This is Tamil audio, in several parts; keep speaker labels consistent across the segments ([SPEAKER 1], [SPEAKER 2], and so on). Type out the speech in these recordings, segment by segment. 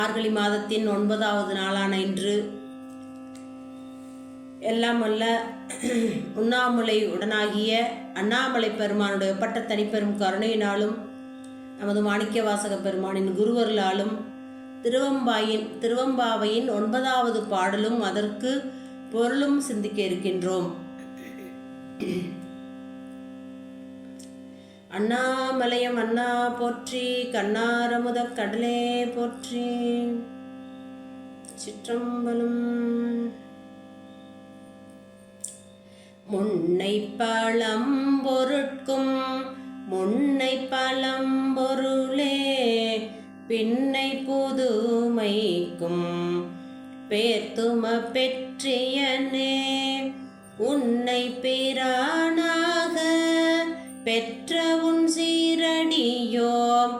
[SPEAKER 1] மார்கழி மாதத்தின் ஒன்பதாவது நாளான இன்று எல்லாம் அல்ல உண்ணாமுலை உடனாகிய அண்ணாமலை பெருமானுடைய பட்ட தனிப்பெரும் கருணையினாலும் நமது மாணிக்க வாசக பெருமானின் குருவர்களாலும் திருவம்பாயின் திருவம்பாவையின் ஒன்பதாவது பாடலும் அதற்கு பொருளும் சிந்திக்க இருக்கின்றோம். அண்ணாமலையம் அண்ணா போற்றி கண்ணாரமுத கடலே போற்றி. சிற்றம்பலம். முன்னை பழம் பொருட்கும் முன்னை பழம் பொருளே. பின்னை புதுமைக்கும் பேர்த்தும பெற்றியனே. உன்னை பிரானாக பெற்ற உன் சீரடியோம்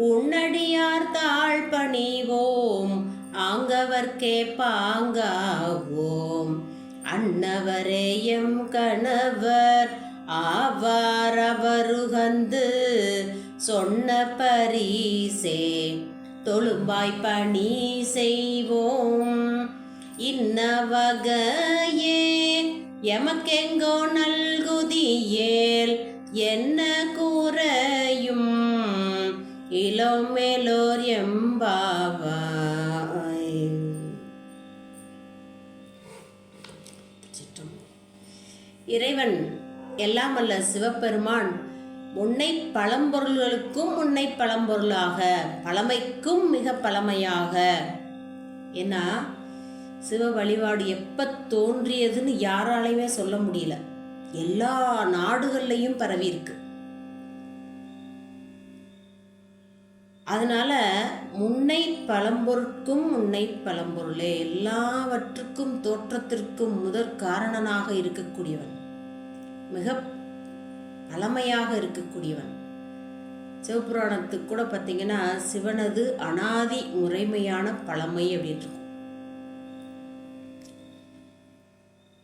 [SPEAKER 1] உன்னடியார் தாழ் பணிவோம் ஆங்கவர்க்கே பாங்காவோம். அன்னவரே எம் கணவர் ஆவார் அவருகந்து சொன்ன பரிசே தொழும்பாய் பணி செய்வோம். இன்ன வகையே எமக்கெங்கோ நல்குதியேல் என்ன கூறையும் இளமேலோர் எம்பாவாய். இறைவன் எல்லாம் அல்ல சிவபெருமான். உன்னை பழம்பொருள்களுக்கும் உன்னை பழம்பொருளாக பழமைக்கும் மிக பழமையாக. ஏன்னா சிவ வழிபாடு எப்போ தோன்றியதுன்னு யாராலையுமே சொல்ல முடியல. எல்லா நாடுகள்லையும் பரவி இருக்கு. அதனால முன்னை பழம்பொருட்கும் முன்னை பழம்பொருளே எல்லாவற்றுக்கும் தோற்றத்திற்கும் முதற் காரணனாக இருக்கக்கூடியவன். மிக பழமையாக இருக்கக்கூடியவன். சிவபுராணத்துக்கு கூட பார்த்தீங்கன்னா சிவனது அனாதி முறைமையான பழமை அப்படின்ட்டு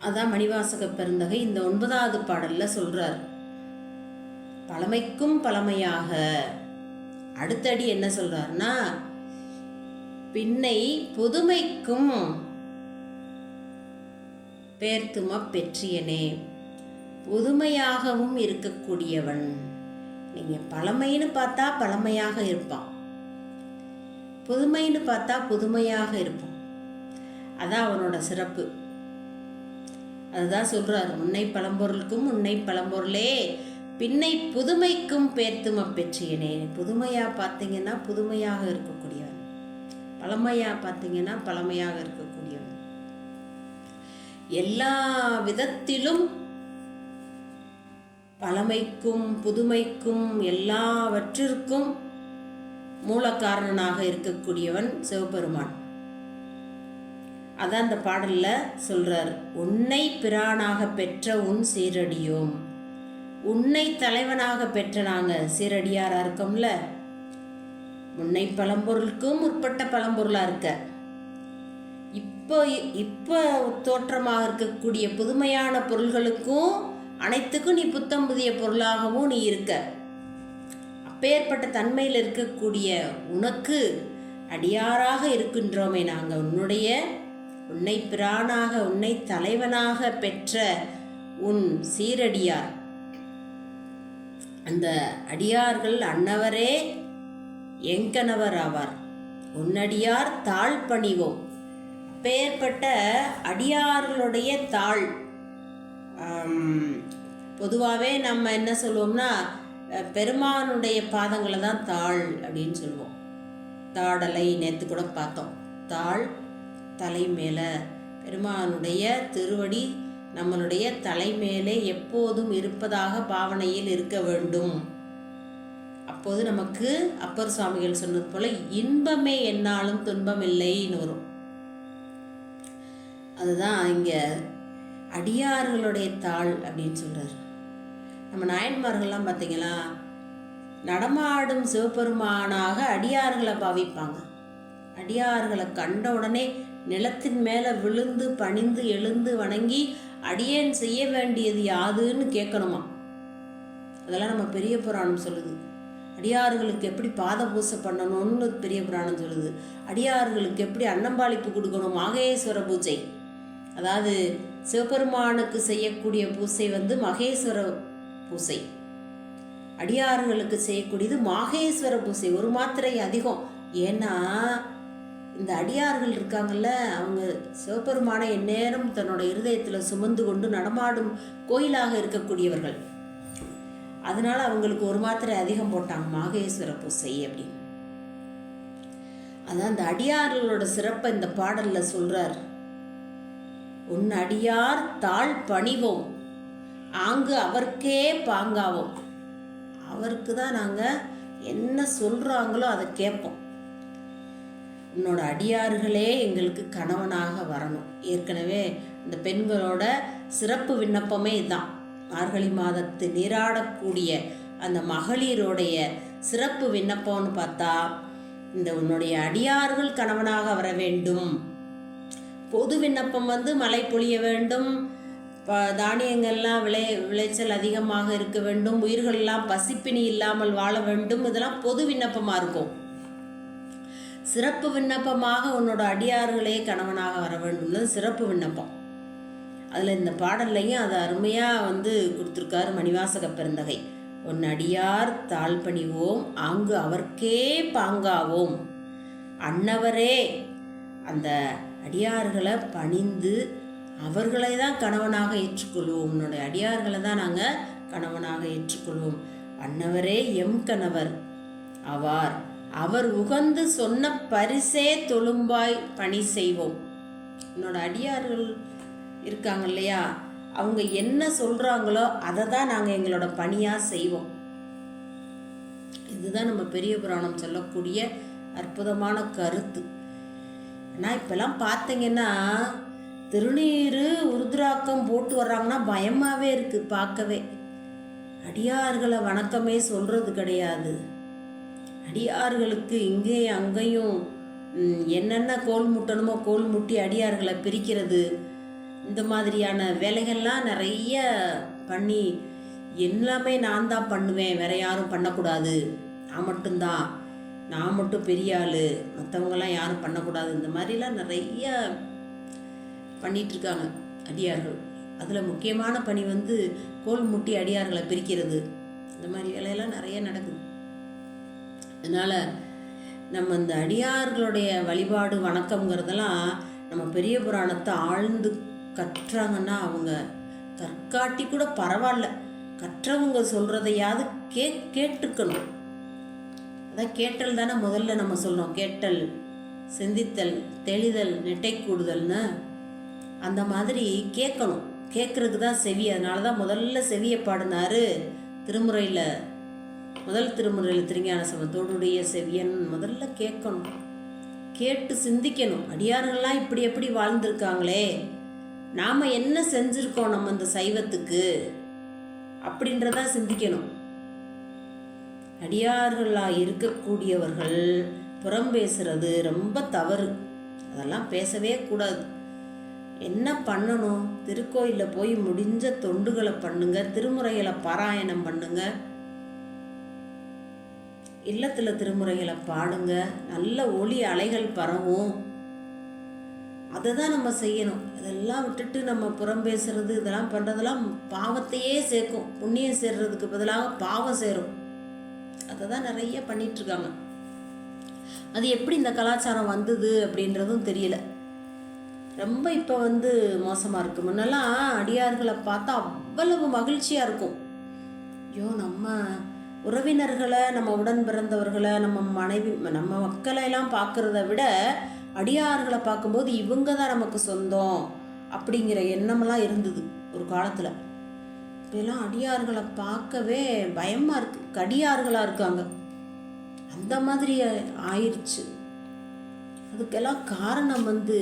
[SPEAKER 1] அதான் மணிவாசக பெருந்தகை இந்த ஒன்பதாவது பாடல்ல சொல்றார். பழமைக்கும் பழமையாக. அடுத்தடி என்ன சொல்கிறாருன்னா பின்னை புதுமைக்கும் பேர்த்தும பெற்றியனே. புதுமையாகவும் இருக்கக்கூடியவன். நீங்க பழமைன்னு பார்த்தா பழமையாக இருப்பான். புதுமைன்னு பார்த்தா புதுமையாக இருப்பான். அதான் அவனோட சிறப்பு. அதுதான் சொல்றாரு முன்னை பழம்பொருளுக்கும் முன்னை பழம்பொருளே பின்னை புதுமைக்கும் பேர்த்தும் அப்பெற்றியனே. புதுமையா பார்த்தீங்கன்னா புதுமையாக இருக்கக்கூடியவன். பழமையா பார்த்தீங்கன்னா பழமையாக இருக்கக்கூடியவன். எல்லா விதத்திலும் பழமைக்கும் புதுமைக்கும் எல்லாவற்றிற்கும் மூலக்காரணனாக இருக்கக்கூடியவன் சிவபெருமான். அதான் அந்த பாடலில் சொல்கிறார் உன்னை பிரானாக பெற்ற உன் சீரடியோம். உன்னை தலைவனாக பெற்ற நாங்கள் சீரடியாராக இருக்கோம்ல? உன்னை பழம்பொருளுக்கும் முற்பட்ட பழம்பொருளாக இருக்க. இப்போ இப்போ தோற்றமாக இருக்கக்கூடிய புதுமையான பொருள்களுக்கும் அனைத்துக்கும் நீ புத்தம் புதிய பொருளாகவும் நீ இருக்க. அப்பேற்பட்ட தன்மையில் இருக்கக்கூடிய உனக்கு அடியாராக இருக்கின்றோமே நாங்கள். உன்னுடைய உன்னை பிரானாக உன்னை தலைவனாக பெற்ற உன் சீரடியார். அந்த அடியார்கள் அன்னவரே எங்கனவர் ஆவார்? உன்னடியார் தாழ் பணிவோம். பெயர்பட்ட அடியார்களுடைய தாழ். பொதுவாகவே நம்ம என்ன சொல்லுவோம்னா பெருமானுடைய பாதங்களை தான் தாழ் அப்படின்னு சொல்லுவோம் தாடலை நேற்று கூட பார்த்தோம். தாழ் தலை மேலே பெருமானுடைய திருவடி நம்மளுடைய தலை மேலே எப்போதும் இருப்பதாக பாவனையில் இருக்க வேண்டும். அப்போது நமக்கு அப்பர் சுவாமிகள் சொன்னது போல இன்பமே என்னாலும் துன்பம் இல்லைன்னு வரும். அதுதான் இங்க அடியார்களுடைய தாள் அப்படின்னு சொல்றாரு. நம்ம நாயன்மார்கள்லாம் பார்த்தீங்களா நடமாடும் சிவபெருமானாக அடியார்களை பாவிப்பாங்க. அடியார்களை கண்ட உடனே நிலத்தின் மேலே விழுந்து பணிந்து எழுந்து வணங்கி அடியேன் செய்ய வேண்டியது யாதுன்னு கேட்கணுமா அதெல்லாம் நம்ம பெரிய புராணம் சொல்லுது. அடியார்களுக்கு எப்படி பாத பூசை பண்ணணும்னு பெரிய புராணம் சொல்லுது. அடியார்களுக்கு எப்படி அன்னம்பாளிப்பு கொடுக்கணும்? மாகேஸ்வர பூஜை. அதாவது சிவபெருமானுக்கு செய்யக்கூடிய பூசை வந்து மகேஸ்வர பூசை. அடியார்களுக்கு செய்யக்கூடியது மாகேஸ்வர பூசை. ஒரு மாத்திரை அதிகம். ஏன்னா இந்த அடியார்கள் இருக்காங்கல்ல அவங்க சிவபெருமானை எந்நேரம் தன்னோட இருதயத்தில் சுமந்து கொண்டு நடமாடும் கோயிலாக இருக்கக்கூடியவர்கள். அதனால அவங்களுக்கு ஒரு மாத்திரை அதிகம் போட்டாங்க மாகேஸ்வர பூசை அப்படின்னு. அதான் அந்த அடியார்களோட சிறப்பை இந்த பாடலில் சொல்றார். உன் அடியார் தாழ் பணிவோம் ஆங்கு அவர்க்கே பாங்காவோம். அவருக்கு தான் நாங்கள் என்ன சொல்கிறாங்களோ அதை கேட்போம். உன்னோட அடியார்களே எங்களுக்கு கணவனாக வரணும். ஏற்கனவே இந்த பெண்களோட சிறப்பு விண்ணப்பமே இதுதான். மார்கழி மாதத்து நீராடக்கூடிய அந்த மகளிரோடைய சிறப்பு விண்ணப்பம்னு பார்த்தா இந்த உன்னுடைய அடியார்கள் கணவனாக வர வேண்டும். பொது விண்ணப்பம் வந்து மழை பொழிய வேண்டும். ப- தானியங்கள்லாம் விளை விளைச்சல் அதிகமாக இருக்க வேண்டும். உயிர்கள்லாம் பசிப்பினி இல்லாமல் வாழ வேண்டும். இதெல்லாம் பொது விண்ணப்பமாக இருக்கும். சிறப்பு விண்ணப்பமாக உன்னோட அடியார்களே கணவனாக வர வேண்டும்னு சிறப்பு விண்ணப்பம். அதில் இந்த பாடல்லையும் அதை அருமையாக வந்து கொடுத்துருக்காரு மணிவாசக பெருந்தகை. உன் அடியார் தாழ் பணிவோம் ஆங்கு அவர்க்கே பாங்காவோம். அன்னவரே. அந்த அடியார்களை பணிந்து அவர்களை தான் கணவனாக ஏற்றுக்கொள்வோம். உன்னுடைய அடியார்களை தான் நாங்கள் கணவனாக ஏற்றுக்கொள்வோம். அன்னவரே எம் கணவர் அவார் அவர் உகந்து சொன்ன பரிசே தொழும்பாய் பணி செய்வோம். என்னோட அடியார்கள் இருக்காங்க இல்லையா? அவங்க என்ன சொல்கிறாங்களோ அதை தான் நாங்கள் எங்களோட பணியாக செய்வோம். இதுதான் நம்ம பெரிய புராணம் சொல்லக்கூடிய அற்புதமான கருத்து. ஆனால் இப்போல்லாம் பார்த்தீங்கன்னா திருநீர் உருதுராக்கம் போட்டு வர்றாங்கன்னா பயமாகவே இருக்குது பார்க்கவே. அடியார்களை வணக்கமே சொல்கிறது கிடையாது. அடியார்களுக்கு இங்கே அங்கேயும் என்னென்ன கோல் முட்டணுமோ கோல் முட்டி அடியார்களை பிரிக்கிறது. இந்த மாதிரியான வேலைகள்லாம் நிறைய பண்ணி எல்லாமே நான் தான் பண்ணுவேன் வேற யாரும் பண்ணக்கூடாது. நான் மட்டும்தான். நான் மட்டும் பெரிய ஆள். மற்றவங்களாம் யாரும் பண்ணக்கூடாது. இந்த மாதிரிலாம் நிறைய பண்ணிகிட்ருக்காங்க அடியார்கள். அதில் முக்கியமான பணி வந்து கோல் முட்டி அடியார்களை பிரிக்கிறது. இந்த மாதிரி வேலையெல்லாம் நிறைய நடக்குது. அதனால் நம்ம இந்த அடியார்களுடைய வழிபாடு வணக்கம்ங்கிறதெல்லாம் நம்ம பெரிய புராணத்தை ஆழ்ந்து கற்றாங்கன்னா அவங்க கற்காட்டி கூட பரவாயில்ல. கற்றவங்க சொல்கிறதையாவது கே கேட்டுக்கணும் அதான் கேட்டல் தானே முதல்ல நம்ம சொல்கிறோம் கேட்டல் சிந்தித்தல் தெளிதல் நெட்டை கூடுதல்னு. அந்த மாதிரி கேட்கணும். கேட்குறதுக்கு தான் செவி. அதனால தான் முதல்ல செவியை பாடினார் திருமுறையில் முதல் திருமுறையில் திருஞான சமத்தோடுடைய செவியன் முதல்ல கேட்கணும். கேட்டு சிந்திக்கணும். அடியார்கள்லாம் இப்படி எப்படி வாழ்ந்திருக்காங்களே? நாம் என்ன செஞ்சுருக்கோம் நம்ம இந்த சைவத்துக்கு? அப்படின்றத சிந்திக்கணும். அடியார்களாக இருக்கக்கூடியவர்கள் புறம் பேசுறது ரொம்ப தவறு. அதெல்லாம் பேசவே கூடாது. என்ன பண்ணணும்? திருக்கோயிலில் போய் முடிஞ்ச தொண்டுகளை பண்ணுங்க திருமுறைகளை பாராயணம் பண்ணுங்கள் இல்லத்தில் திருமுறைகளை பாடுங்க. நல்ல ஒளி அலைகள் பரவும். அதை தான் நம்ம செய்யணும். இதெல்லாம் விட்டுட்டு நம்ம புறம் பேசுறது இதெல்லாம் பண்ணுறதெல்லாம் பாவத்தையே சேர்க்கும். புண்ணியம் சேர்றதுக்கு பதிலாக பாவம் சேரும். அதை தான் நிறைய பண்ணிட்டு இருக்காங்க அது எப்படி இந்த கலாச்சாரம் வந்தது அப்படின்றதும் தெரியல. ரொம்ப இப்போ வந்து மோசமாக இருக்குது முன்னெல்லாம் அடியார்களை பார்த்தா அவ்வளவு மகிழ்ச்சியாக இருக்கும். ஐயோ நம்ம உறவினர்களை நம்ம உடன் பிறந்தவர்களை நம்ம மனைவி நம்ம மக்களை எல்லாம் பார்க்குறத விட அடியார்களை பார்க்கும்போது இவங்க தான் நமக்கு சொந்தம் அப்படிங்கிற எண்ணமெல்லாம் இருந்தது ஒரு காலத்தில். இப்போலாம் அடியார்களை பார்க்கவே பயமாக இருக்கு. கடியார்களாக இருக்காங்க. அந்த மாதிரி ஆயிடுச்சு அதுக்கெல்லாம் காரணம் வந்து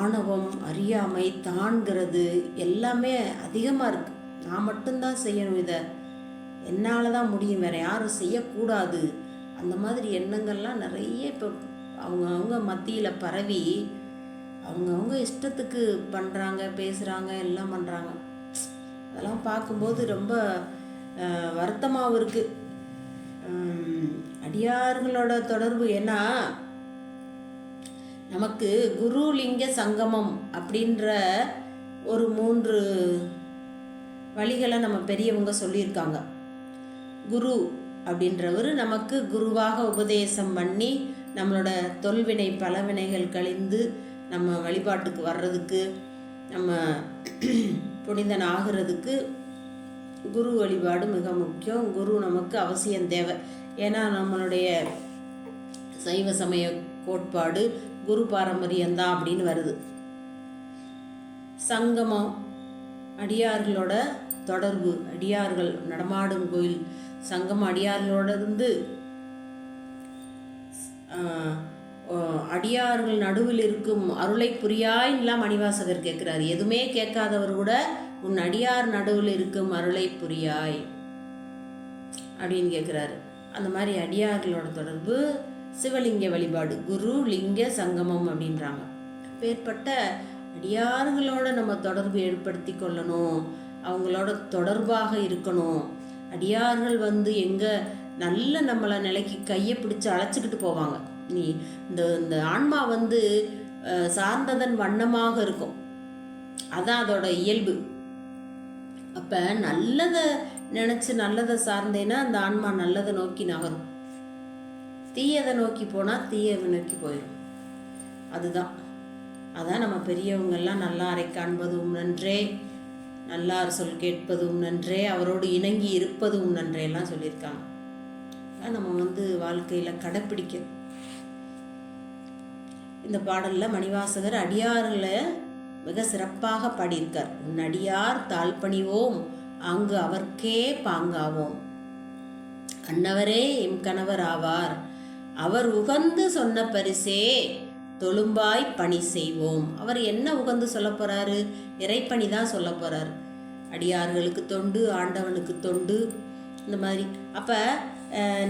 [SPEAKER 1] ஆணவம் அறியாமை தான்கிறது எல்லாமே அதிகமாக இருக்குது நான் மட்டும்தான் செய்யணும் இதை. என்னால் தான் முடியும் வேறு யாரும் செய்யக்கூடாது. அந்த மாதிரி எண்ணங்கள்லாம் நிறைய இப்போ அவங்கவுங்க மத்தியில் பரவி அவங்கவுங்க இஷ்டத்துக்கு பண்ணுறாங்க பேசுகிறாங்க எல்லாம் பண்ணுறாங்க அதெல்லாம் பார்க்கும்போது ரொம்ப வருத்தமாகவும் இருக்குது அடியார்களோட தொடர்பு ஏன்னா நமக்கு குரு லிங்க சங்கமம் அப்படின்ற ஒரு மூன்று வழிகளை நம்ம பெரியவங்க சொல்லியிருக்காங்க. குரு அப்படின்றவர் நமக்கு குருவாக உபதேசம் பண்ணி நம்மளோட தொல்வினை பலவினைகள் கழிந்து நம்ம வழிபாட்டுக்கு வர்றதுக்கு நம்ம புனிதன் ஆகிறதுக்கு குரு வழிபாடு மிக முக்கியம். குரு நமக்கு அவசியம் தேவை. ஏன்னா நம்மளுடைய சைவ சமய கோட்பாடு குரு பாரம்பரியம்தான் அப்படின்னு வருது. சங்கமம் அடியார்களோட தொடர்பு அடியார்கள் நடமாடும் கோயில். சங்கம் அடியார்களோட இருந்து அடியார்கள் நடுவில் இருக்கும் அருளை புரியாய்லாம் மணிவாசகர் கேட்குறாரு. எதுவுமே கேட்காதவர் கூட உன் அடியார் நடுவில் இருக்கும் அருளை புரியாய் அப்படின்னு கேட்குறாரு. அந்த மாதிரி அடியார்களோட தொடர்பு சிவலிங்க வழிபாடு குரு லிங்க சங்கமம் அப்படின்றாங்க. அப்பேற்பட்ட அடியார்களோட நம்ம தொடர்பு ஏற்படுத்தி கொள்ளணும். அவங்களோட தொடர்பாக இருக்கணும். அடியார்கள் வந்து எங்கே நல்ல நம்மளை நிலைக்கு கையை பிடிச்சி அழைச்சிக்கிட்டு போவாங்க. நீ இந்த இந்த ஆன்மா வந்து சார்ந்ததன் வண்ணமாக இருக்கும். அதான் அதோட இயல்பு. அப்போ நல்லதை நினச்சி நல்லதை சார்ந்தேன்னா அந்த ஆன்மா நல்லதை நோக்கி நகரும். தீயதை நோக்கி போனால் தீயதை நோக்கி போயிடும் அதுதான். அதான் நம்ம பெரியவங்கெல்லாம் நல்லாரை காண்பதும் நன்றே நல்லார் சொல் கேட்பதும் நன்றே அவரோடு இணங்கி இருப்பதும் நன்றேலாம் எல்லாம் சொல்லியிருக்காங்க. நம்ம வந்து வாழ்க்கையில் கடைப்பிடிக்கணும் இந்த பாடலில் மணிவாசகர் அடியார்களை மிக சிறப்பாக பாடியிருக்கார். உன் அடியார் தாழ்பணிவோம் அங்கு அவர்க்கே பாங்காவோம். அன்னவரே எம் கணவர் ஆவார். அவர் உகந்து சொன்ன பரிசே தொழும்பாய் பணி செய்வோம். அவர் என்ன உகந்து சொல்ல போறாரு? இறைப்பணி தான் சொல்ல போகிறார் அடியார்களுக்கு தொண்டு ஆண்டவனுக்கு தொண்டு இந்த மாதிரி. அப்ப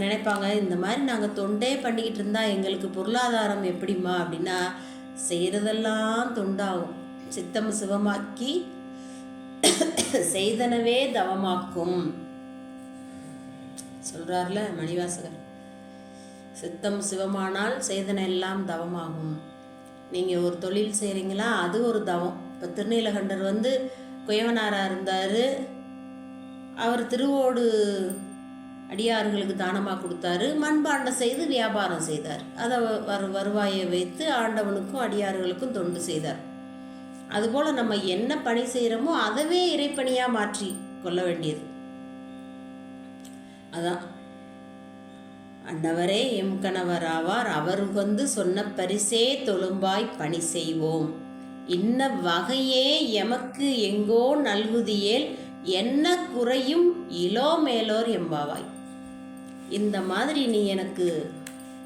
[SPEAKER 1] நினைப்பாங்க இந்த மாதிரி நாங்கள் தொண்டே பண்ணிக்கிட்டு இருந்தா எங்களுக்கு பொருளாதாரம் எப்படிம்மா? அப்படின்னா செய்கிறதெல்லாம் தொண்டாகும். சித்தம் சிவமாக்கி செய்தனவே தவமாக்கும். சொல்றார்ல மணிவாசகர். சித்தம் சிவமானால் செய்தனெல்லாம் தவமாகும். நீங்கள் ஒரு தொழில் செய்கிறீங்களா அது ஒரு தவம். இப்போ திருநீலகண்டர் வந்து குயவனாராக இருந்தார். அவர் திருவோடு அடியார்களுக்கு தானமாக கொடுத்தாரு. மண்பாண்டம் செய்து வியாபாரம் செய்தார். அதை வரு வருவாயை வைத்து ஆண்டவனுக்கும் அடியார்களுக்கும் தொண்டு செய்தார். அதுபோல் நம்ம என்ன பணி செய்கிறோமோ அதவே இறைப்பணியாக மாற்றி கொள்ள வேண்டியது. அதான். அன்னவரே எம் கணவராவார் அவர் வந்து சொன்ன பரிசே தொழும்பாய் பணி செய்வோம். இன்ன வகையே எமக்கு எங்கோ நல்குதியேல் என்ன குறையும் இலோ மேலோர் எம்பாவாய் இந்த மாதிரி நீ எனக்கு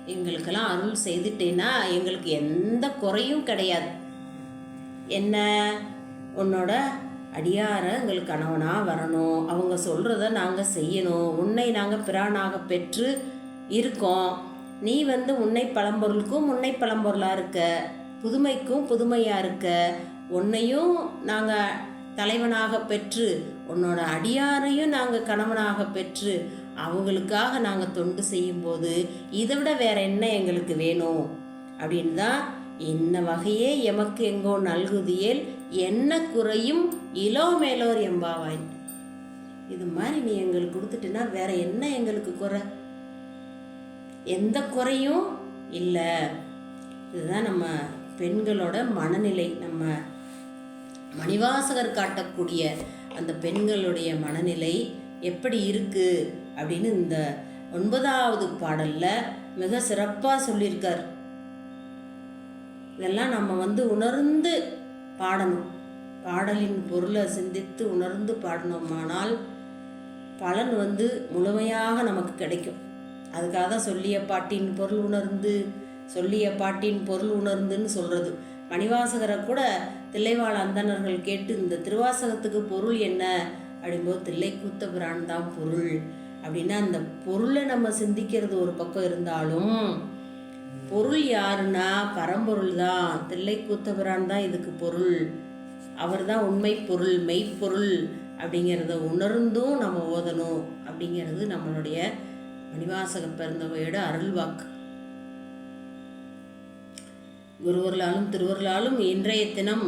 [SPEAKER 1] எங்களுக்கெல்லாம் அருள் செய்துட்டேன்னா எங்களுக்கு எந்த குறையும் கிடையாது. என்ன? உன்னோட அடியார எங்களுக்கு கணவனாக வரணும். அவங்க சொல்கிறத நாங்கள் செய்யணும். உன்னை நாங்கள் பிரானாக பெற்று இருக்கோம். நீ வந்து உன்னை பழம்பொருளுக்கும் உன்னை பழம்பொருளாக இருக்க. புதுமைக்கும் புதுமையாக இருக்க. உன்னையும் நாங்கள் தலைவனாக பெற்று உன்னோட அடியாரையும் நாங்கள் கணவனாக பெற்று அவங்களுக்காக நாங்கள் தொண்டு செய்யும்போது இதை விட வேற என்ன எங்களுக்கு வேணும்? அப்படின்னு தான் என்ன வகையே எமக்கு எங்கோ நல்குதியேல் என்ன குறையும் இளோ மேலோர் எம்பாவாய். இது மாதிரி நீ எங்களுக்கு கொடுத்துட்டேன்னா வேற என்ன எங்களுக்கு குறை? எந்த குறையும் இல்லை. இதுதான் நம்ம பெண்களோட மனநிலை. நம்ம மணிவாசகர் காட்டக்கூடிய அந்த பெண்களுடைய மனநிலை எப்படி இருக்குது அப்படின்னு இந்த ஒன்பதாவது பாடலில் மிக சிறப்பாக சொல்லியிருக்கார். இதெல்லாம் நம்ம வந்து உணர்ந்து பாடணும். பாடலின் பொருளை சிந்தித்து உணர்ந்து பாடினோமானால் பலன் வந்து முழுமையாக நமக்கு கிடைக்கும். அதுக்காக தான் சொல்லிய பாட்டின் பொருள் உணர்ந்து சொல்லிய பாட்டின் பொருள் உணர்ந்துன்னு சொல்கிறது மணிவாசகரை கூட தில்லைவாழ் அந்தணர்கள் கேட்டு இந்த திருவாசகத்துக்கு பொருள் என்ன? அப்படிங்கும்போது தில்லை கூத்த பிரான் தான் பொருள். அப்படின்னா அந்த பொருளை நம்ம சிந்திக்கிறது ஒரு பக்கம் இருந்தாலும் பொருள் யாருன்னா பரம்பொருள் தான். தில்லை கூத்தபிரான் தான் இதுக்கு பொருள். அவர் தான் உண்மை பொருள் மெய்ப்பொருள் அப்படிங்கிறத உணர்ந்தும் நம்ம ஓதணும் அப்படிங்கிறது நம்மளுடைய மணிவாசக பெருந்தவையோட அருள்வாக்கு குருவர்களாலும் திருவர்களாலும் இன்றைய தினம்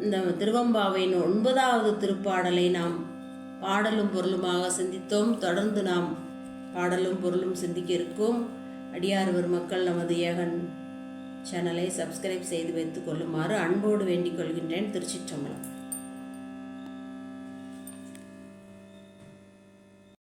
[SPEAKER 1] இந்த திருவம்பாவையின் ஒன்பதாவது திருப்பாடலை நாம் பாடலும் பொருளுமாக சிந்தித்தோம். தொடர்ந்து நாம் பாடலும் பொருளும் சிந்திக்க இருக்கோம். அடியார்வர் மக்கள் நமது ஏகன் சேனலை சப்ஸ்கிரைப் செய்து வைத்துக் கொள்ளுமாறு அன்போடு வேண்டிக் கொள்கின்றேன். திருச்சிற்றம்பலம்.